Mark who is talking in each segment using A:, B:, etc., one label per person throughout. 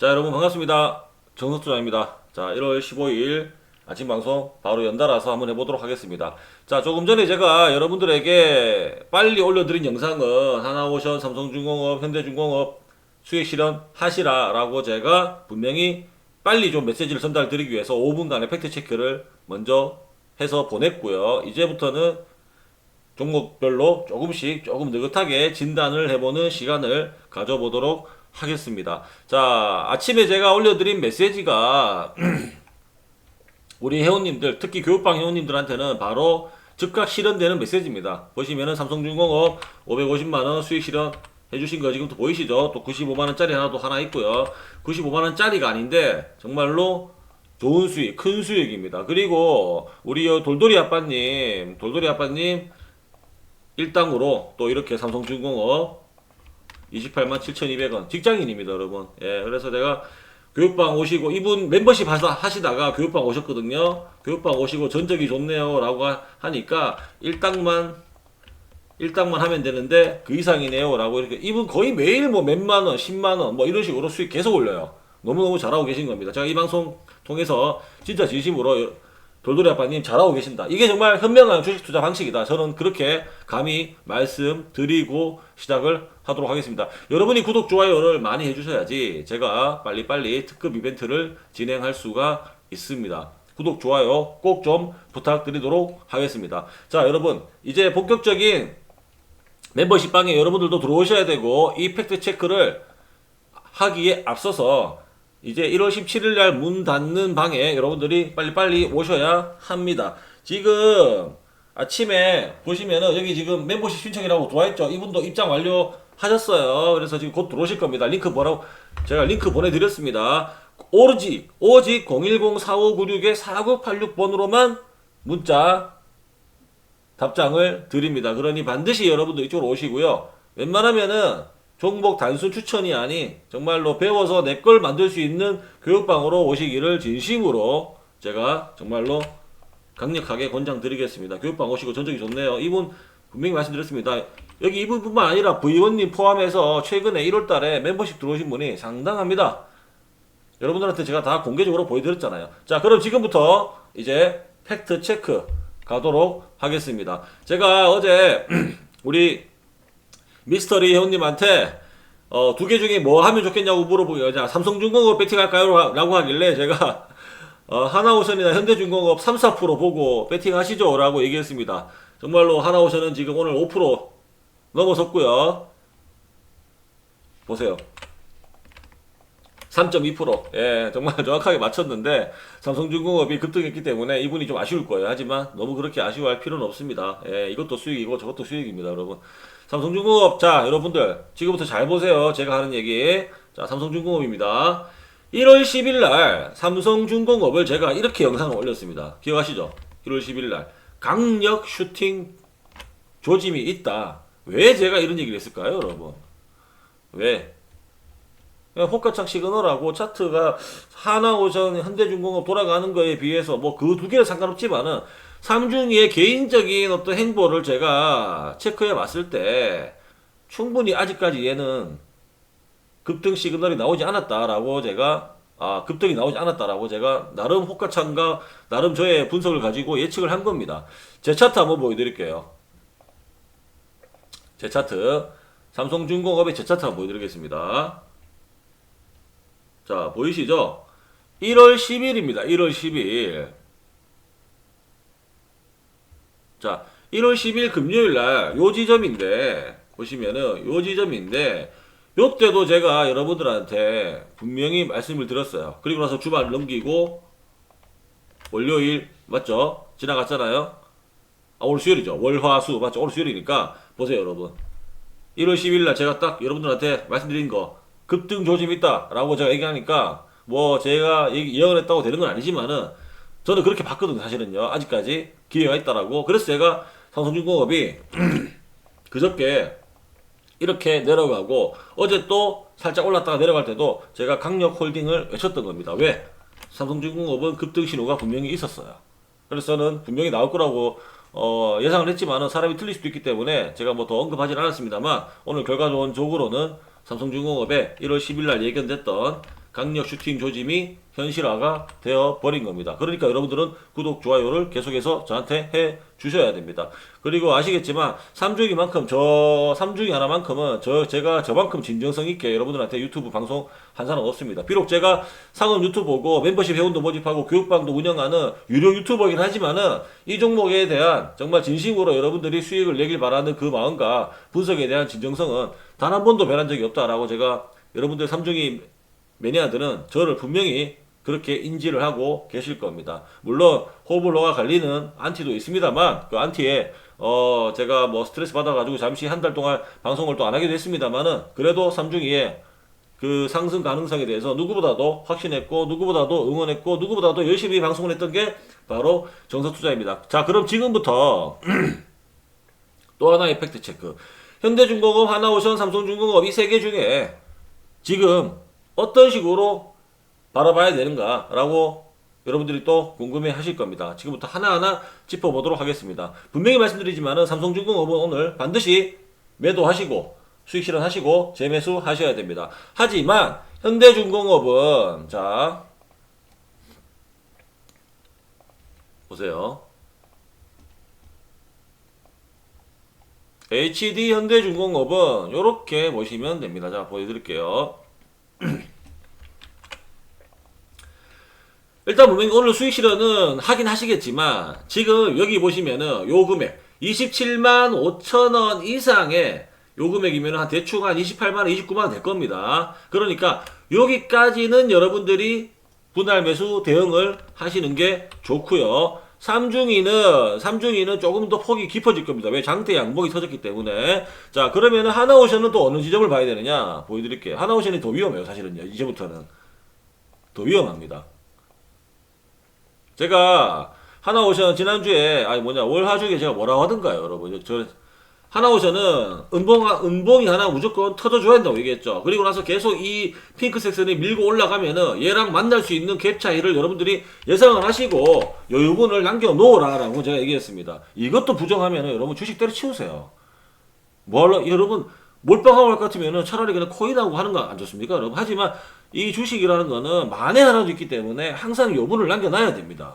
A: 자 여러분 반갑습니다. 정석주장입니다. 자 1월 15일 아침 방송 바로 연달아서 한번 해보도록 하겠습니다. 자 조금 전에 제가 여러분들에게 빨리 올려드린 영상은 하나오션 삼성중공업 현대중공업 수익 실현 하시라 라고 제가 분명히 빨리 좀 메시지를 전달 드리기 위해서 5분간의 팩트체크를 먼저 해서 보냈고요. 이제부터는 종목별로 조금씩 조금 느긋하게 진단을 해보는 시간을 가져보도록 하겠습니다. 자, 아침에 제가 올려드린 메시지가 우리 회원님들, 특히 교육방 회원님들한테는 바로 즉각 실현되는 메시지입니다. 보시면은 삼성중공업 550만원 수익 실현 해주신 거 지금부터 보이시죠? 또 95만원짜리 하나도 하나 있고요. 95만원짜리가 아닌데, 정말로 좋은 수익, 큰 수익입니다. 그리고 우리 요 돌돌이 아빠님, 돌돌이 아빠님, 일당으로 또 이렇게 삼성중공업 28만 7,200원 직장인입니다, 여러분. 예, 그래서 제가 교육방 오시고 이분 멤버십 하시다가 교육방 오셨거든요. 교육방 오시고 전적이 좋네요 라고 하- 하니까 일당만 일당만 하면 되는데 그 이상이네요 라고 이렇게 이분 거의 매일 뭐 몇만 원, 10만 원 뭐 이런 식으로 수익 계속 올려요. 너무너무 잘하고 계신 겁니다. 제가 이 방송 통해서 진짜 진심으로 돌돌이 아빠님 잘하고 계신다. 이게 정말 현명한 주식 투자 방식이다. 저는 그렇게 감히 말씀드리고 시작을 하도록 하겠습니다. 여러분이 구독, 좋아요를 많이 해주셔야지 제가 빨리빨리 특급 이벤트를 진행할 수가 있습니다. 구독, 좋아요 꼭 좀 부탁드리도록 하겠습니다. 자, 여러분, 이제 본격적인 멤버십 방에 여러분들도 들어오셔야 되고, 이 팩트 체크를 하기에 앞서서 이제 1월 17일 날 문 닫는 방에 여러분들이 빨리빨리 오셔야 합니다. 지금 아침에 보시면은 여기 지금 멤버십 신청이라고 들어와 있죠. 이분도 입장 완료 하셨어요. 그래서 지금 곧 들어오실 겁니다. 링크 뭐라고 제가 링크 보내드렸습니다. 오로지 오직 010-4596-4986번으로만 문자 답장을 드립니다. 그러니 반드시 여러분들 이쪽으로 오시고요. 웬만하면은 종목 단순 추천이 아닌 정말로 배워서 내 걸 만들 수 있는 교육방으로 오시기를 진심으로 제가 정말로 강력하게 권장드리겠습니다. 교육방 오시고 전적이 좋네요. 이분 분명히 말씀드렸습니다. 여기 이분뿐만 아니라 부의원님 포함해서 최근에 1월달에 멤버십 들어오신 분이 상당합니다. 여러분들한테 제가 다 공개적으로 보여드렸잖아요. 자, 그럼 지금부터 이제 팩트 체크 가도록 하겠습니다. 제가 어제 우리 미스터리 회원님한테 어, 두 개 중에 뭐 하면 좋겠냐고 물어보고 자, 삼성중공업 배팅할까요? 라고 하길래 제가 어, 하나오션이나 현대중공업 3, 4% 보고 배팅하시죠? 라고 얘기했습니다. 정말로 하나오션은 지금 오늘 5% 넘어섰고요. 보세요. 3.2%예 정말 정확하게 맞췄는데 삼성중공업이 급등했기 때문에 이분이 좀 아쉬울 거예요 하지만 너무 그렇게 아쉬워할 필요는 없습니다 예 이것도 수익이고 저것도 수익입니다 여러분 삼성중공업 자 여러분들 지금부터 잘 보세요. 제가 하는 얘기. 자 삼성중공업입니다. 1월 10일 날 삼성중공업을 제가 이렇게 영상을 올렸습니다. 기억하시죠? 1월 10일 날 강력 슈팅 조짐이 있다. 왜 제가 이런 얘기를 했을까요 여러분? 왜? 호가창 시그널하고 차트가 하나오션 현대중공업 돌아가는 거에 비해서 뭐 그 두 개는 상관없지만은 삼중의 개인적인 어떤 행보를 제가 체크해 봤을 때 충분히 아직까지 얘는 급등 시그널이 나오지 않았다라고 제가 아 급등이 나오지 않았다라고 제가 나름 호가창과 나름 저의 분석을 가지고 예측을 한 겁니다. 제 차트 한번 보여드릴게요. 제 차트 삼성중공업의 제 차트 한번 보여드리겠습니다. 자, 보이시죠? 1월 10일입니다. 1월 10일. 자, 1월 10일 금요일 날 요 지점인데 보시면은 요 지점인데 요때도 제가 여러분들한테 분명히 말씀을 드렸어요. 그리고 나서 주말 넘기고 월요일 맞죠? 지나갔잖아요. 아, 오늘 수요일이죠. 월화수 맞죠? 오늘 수요일이니까 보세요, 여러분. 1월 10일 날 제가 딱 여러분들한테 말씀드린 거 급등 조짐 있다라고 제가 얘기하니까 뭐 제가 얘기- 예언을 했다고 되는 건 아니지만은 저는 그렇게 봤거든요 사실은요. 아직까지 기회가 있다라고. 그래서 제가 삼성중공업이 그저께 이렇게 내려가고 어제 또 살짝 올랐다가 내려갈 때도 제가 강력 홀딩을 외쳤던 겁니다. 왜? 삼성중공업은 급등 신호가 분명히 있었어요. 그래서 저는 분명히 나올 거라고 어, 예상을 했지만은 사람이 틀릴 수도 있기 때문에 제가 뭐 더 언급하지는 않았습니다만 오늘 결과론적으로는 삼성중공업에 1월 10일 날 예견됐던 강력 슈팅 조짐이 현실화가 되어 버린 겁니다. 그러니까 여러분들은 구독, 좋아요를 계속해서 저한테 해 주셔야 됩니다. 그리고 아시겠지만 3중이만큼 저 3중이 하나만큼은 저 제가 저만큼 진정성 있게 여러분들한테 유튜브 방송 한 사람 없습니다. 비록 제가 상업 유튜버고 멤버십 회원도 모집하고 교육방도 운영하는 유료 유튜버이긴 하지만은 이 종목에 대한 정말 진심으로 여러분들이 수익을 내길 바라는 그 마음과 분석에 대한 진정성은 단 한 번도 변한 적이 없다라고 제가 여러분들 3중이 매니아들은 저를 분명히 그렇게 인지를 하고 계실 겁니다. 물론 호불호가 갈리는 안티도 있습니다만 그 안티에 어 제가 뭐 스트레스 받아가지고 잠시 한 달 동안 방송을 또 안 하게 됐습니다만은 그래도 삼중이의 그 상승 가능성에 대해서 누구보다도 확신했고 누구보다도 응원했고 누구보다도 열심히 방송을 했던 게 바로 정석투자입니다. 자 그럼 지금부터 또 하나의 팩트 체크. 현대중공업, 하나오션, 삼성중공업 이 세 개 중에 지금 어떤 식으로 바라봐야 되는가라고 여러분들이 또 궁금해 하실 겁니다. 지금부터 하나하나 짚어보도록 하겠습니다. 분명히 말씀드리지만은 삼성중공업은 오늘 반드시 매도하시고 수익 실현하시고 재매수 하셔야 됩니다. 하지만 현대중공업은 자 보세요. HD 현대중공업은 이렇게 보시면 됩니다. 자 보여드릴게요. 일단 분명히 오늘 수익 실현은 하긴 하시겠지만 지금 여기 보시면은 요 금액 27만 5천 원 이상의 요 금액이면 한 대충 한 28만 원, 29만 원 될 겁니다. 그러니까 여기까지는 여러분들이 분할 매수 대응을 하시는 게 좋고요. 삼중이는 삼중이는 조금 더 폭이 깊어질 겁니다. 왜 장대 양봉이 터졌기 때문에. 자 그러면은 하나오션은 또 어느 지점을 봐야 되느냐 보여드릴게요. 하나오션이 더 위험해요. 사실은요. 이제부터는 더 위험합니다. 제가 하나오션 지난주에 아니 뭐냐 월화주에 제가 뭐라고 하던가요 여러분 저 하나오션은 은봉 은봉이 하나 무조건 터져줘야 한다고 얘기했죠. 그리고 나서 계속 이 핑크 색선이 밀고 올라가면은 얘랑 만날 수 있는 갭 차이를 여러분들이 예상을 하시고 여유분을 남겨 놓으라라고 제가 얘기했습니다. 이것도 부정하면은 여러분 주식 때려치우세요. 뭘 여러분 몰빵하고 할 것 같으면은 차라리 그냥 코인하고 하는 거 안 좋습니까 여러분? 하지만 이 주식이라는 거는 만에 하나도 있기 때문에 항상 여분을 남겨놔야 됩니다.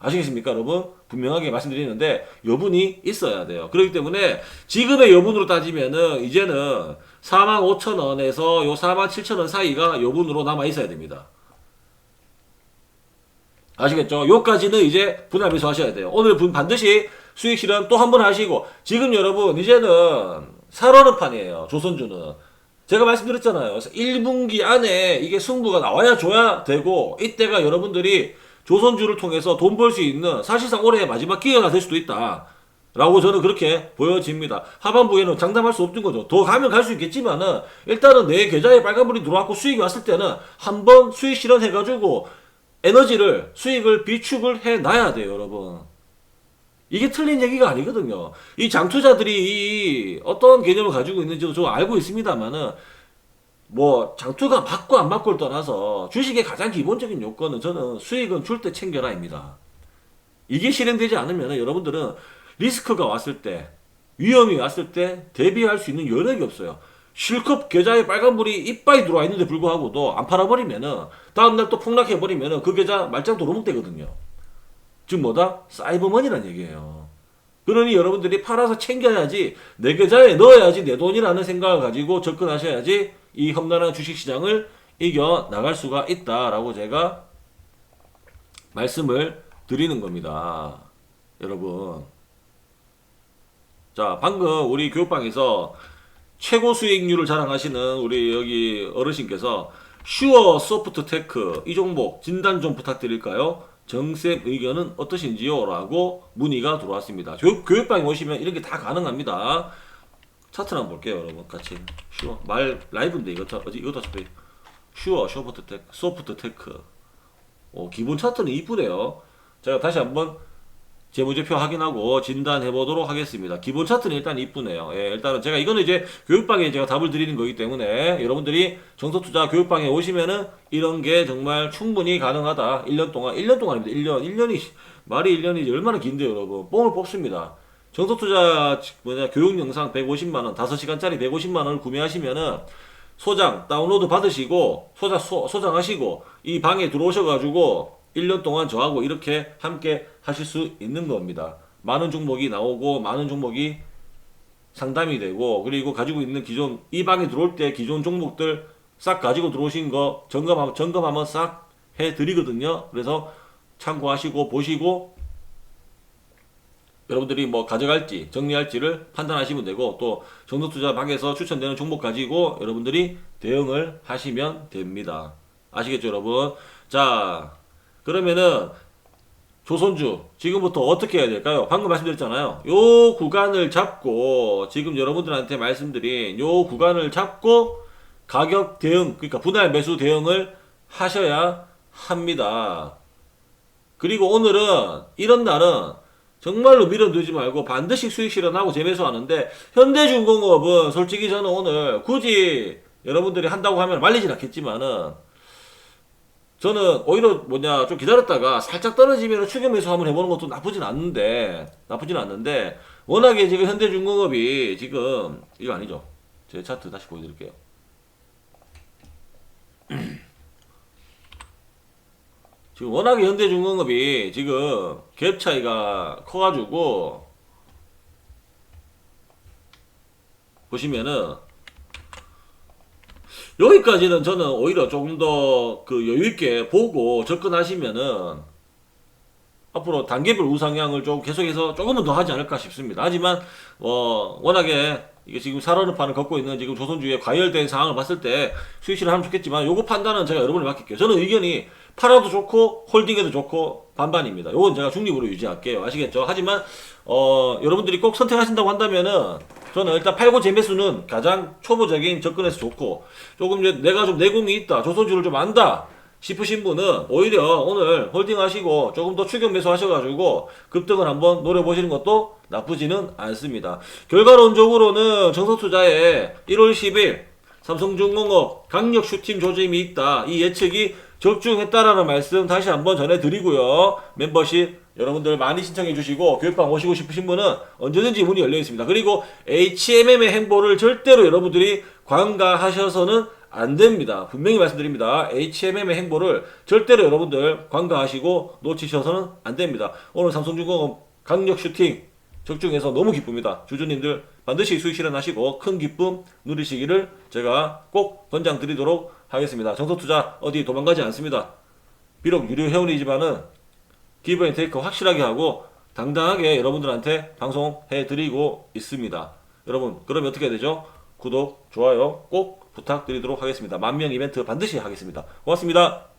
A: 아시겠습니까 여러분 분명하게 말씀드리는데 여분이 있어야 돼요 그렇기 때문에 지금의 여분으로 따지면은 이제는 4만 5천 원에서 요 4만 7천 원 사이가 여분으로 남아 있어야 됩니다 아시겠죠? 요까지는 이제 분할 매수 하셔야 돼요. 오늘 분 반드시 수익 실현 또 한 번 하시고 지금 여러분 이제는 살얼음 판이에요. 조선주는 제가 말씀드렸잖아요. 1분기 안에 이게 승부가 나와야 줘야 되고 이때가 여러분들이 조선주를 통해서 돈 벌 수 있는 사실상 올해의 마지막 기회가 될 수도 있다. 라고 저는 그렇게 보여집니다. 하반부에는 장담할 수 없는 거죠. 더 가면 갈 수 있겠지만은 일단은 내 계좌에 빨간불이 들어왔고 수익이 왔을 때는 한번 수익 실현해가지고 에너지를 수익을 비축을 해 놔야 돼요, 여러분. 이게 틀린 얘기가 아니거든요. 이 장투자들이 이 어떤 개념을 가지고 있는지도 저 알고 있습니다만은 뭐 장투가 맞고 안 맞고를 떠나서 주식의 가장 기본적인 요건은 저는 수익은 줄 때 챙겨라입니다. 이게 실행되지 않으면 여러분들은 리스크가 왔을 때 위험이 왔을 때 대비할 수 있는 여력이 없어요. 실컷 계좌에 빨간불이 이빠이 들어와 있는데 불구하고도 안 팔아버리면은 다음날 또 폭락해버리면은 그 계좌 말짱 도루묵 되거든요. 즉 뭐다? 사이버머니란 얘기예요. 그러니 여러분들이 팔아서 챙겨야지 내 계좌에 넣어야지 내 돈이라는 생각을 가지고 접근하셔야지 이 험난한 주식시장을 이겨 나갈 수가 있다라고 제가 말씀을 드리는 겁니다. 여러분. 자, 방금 우리 교육방에서 최고 수익률을 자랑하시는 우리 여기 어르신께서 슈어 소프트 테크 이 종목 진단 좀 부탁드릴까요? 정쌤 의견은 어떠신지요? 라고 문의가 들어왔습니다. 교육, 교육방에 오시면 이런 게다 가능합니다. 차트 한번 볼게요, 여러분. 같이. 슈어. 말, 라이브인데, 이것도, 어디, 이것도 어차피. 슈어, 소프트 테크, 소프트 테크. 어, 기본 차트는 이쁘네요. 제가 다시 한번 재무제표 확인하고 진단해 보도록 하겠습니다. 기본 차트는 일단 이쁘네요. 예, 일단은 제가 이거는 이제 교육방에 제가 답을 드리는 거기 때문에 여러분들이 정서투자 교육방에 오시면은 이런 게 정말 충분히 가능하다. 1년 동안, 1년 동안입니다. 1년, 1년이, 말이 1년이 얼마나 긴데요, 여러분. 뽕을 뽑습니다. 정서투자 뭐냐 교육 영상 150만 원, 5시간짜리 150만 원을 구매하시면은 소장 다운로드 받으시고 소장 소, 소장하시고 이 방에 들어오셔가지고 1년 동안 저하고 이렇게 함께 하실 수 있는 겁니다. 많은 종목이 나오고 많은 종목이 상담이 되고 그리고 가지고 있는 기존 이 방에 들어올 때 기존 종목들 싹 가지고 들어오신 거 점검 점검 한번 싹 해드리거든요. 그래서 참고하시고 보시고 여러분들이 뭐 가져갈지 정리할지를 판단하시면 되고 또 정석투자 방에서 추천되는 종목 가지고 여러분들이 대응을 하시면 됩니다. 아시겠죠 여러분? 자 그러면은 조선주 지금부터 어떻게 해야 될까요? 방금 말씀드렸잖아요. 요 구간을 잡고 지금 여러분들한테 말씀드린 요 구간을 잡고 가격 대응 그러니까 분할 매수 대응을 하셔야 합니다. 그리고 오늘은 이런 날은 정말로 밀어두지 말고 반드시 수익 실현하고 재매수하는데 현대중공업은 솔직히 저는 오늘 굳이 여러분들이 한다고 하면 말리진 않겠지만은 저는 오히려 뭐냐 좀 기다렸다가 살짝 떨어지면 추격 매수 한번 해보는 것도 나쁘진 않는데 나쁘진 않는데 워낙에 지금 현대중공업이 지금 이거 아니죠? 제 차트 다시 보여드릴게요. 지금 워낙에 현대중공업이 지금 갭 차이가 커가지고 보시면은 여기까지는 저는 오히려 조금 더 그 여유있게 보고 접근하시면은 앞으로 단계별 우상향을 좀 계속해서 조금은 더 하지 않을까 싶습니다. 하지만 어 워낙에 이게 지금 살얼음판을 걷고 있는 지금 조선주의 과열된 상황을 봤을 때 수익실을 하면 좋겠지만 요거 판단은 제가 여러분에 맡길게요. 저는 의견이 팔아도 좋고 홀딩해도 좋고 반반입니다. 요건 제가 중립으로 유지할게요. 아시겠죠? 하지만 어 여러분들이 꼭 선택하신다고 한다면은 저는 일단 팔고 재매수는 가장 초보적인 접근에서 좋고 조금 이제 내가 좀 내공이 있다 조선주를 좀 안다 싶으신 분은 오히려 오늘 홀딩 하시고 조금 더 추격 매수 하셔가지고 급등을 한번 노려보시는 것도 나쁘지는 않습니다. 결과론적으로는 정석투자에 1월 10일 삼성중공업 강력 슈팅 조짐이 있다. 이 예측이 적중했다라는 말씀 다시 한번 전해드리고요. 멤버십 여러분들 많이 신청해 주시고 교육방 오시고 싶으신 분은 언제든지 문이 열려 있습니다. 그리고 HMM의 행보를 절대로 여러분들이 관가하셔서는 안 됩니다. 분명히 말씀드립니다. HMM의 행보를 절대로 여러분들 관가하시고 놓치셔서는 안 됩니다. 오늘 삼성중공업 강력 슈팅 적중해서 너무 기쁩니다. 주주님들 반드시 수익 실현하시고 큰 기쁨 누리시기를 제가 꼭 권장 드리도록 하겠습니다. 정석 투자 어디 도망가지 않습니다. 비록 유료 회원이지만은 기브 앤 테이크 확실하게 하고 당당하게 여러분들한테 방송해 드리고 있습니다. 여러분 그러면 어떻게 되죠? 구독, 좋아요 꼭 부탁드리도록 하겠습니다. 만명 이벤트 반드시 하겠습니다. 고맙습니다.